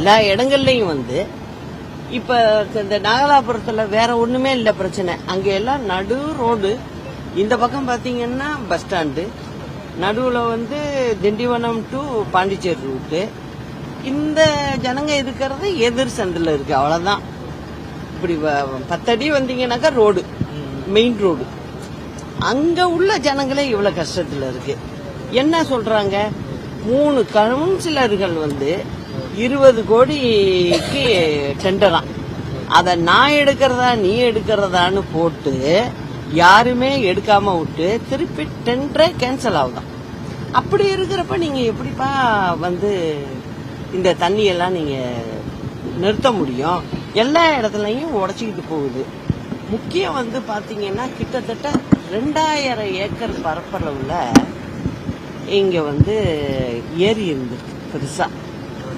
எல்லா இடங்கள்லயும் வந்து இப்ப இந்த நாகலாபுரத்துல வேற ஒண்ணுமே இல்ல பிரச்சனை. அங்க எல்லாம் நடு ரோடு. இந்த பக்கம் பாத்தீங்கன்னா பஸ் ஸ்டாண்டு. நடுவுல வந்து திண்டிவனம் டு பாண்டிச்சேரி ரூட்டு இந்த ஜனங்க இருக்கிறது எதிர் சந்தில் இருக்கு. அவ்வளவுதான். இப்படி வ- பத்தடி வந்தீங்கன்னாக்கா ரோடு. மெயின் ரோடு அங்க உள்ள ஜனங்களே இவ்வளவு கஷ்டத்துல இருக்கு. என்ன சொல்றாங்க? மூணு கவுன்சிலர்கள் வந்து இருபது கோடிக்கு டெண்டரா அத நான் எடுக்கிறதா நீ எடுக்கிறதான்னு போட்டு யாருமே எடுக்காம விட்டு திருப்பி டெண்டரே கேன்சல் ஆகுதா அப்படி இருக்கிறப்ப நீங்க எப்படிப்பா வந்து இந்த தண்ணியெல்லாம் நீங்க நிறுத்த முடியும்? எல்லா இடத்துலயும் உடச்சிக்கிட்டு போகுது. முக்கியம் வந்து பாத்தீங்கன்னா கிட்டத்தட்ட ரெண்டாயிரம் ஏக்கர் பரப்பளவுல இங்க வந்து ஏரி இருந்திருக்கு பெருசா.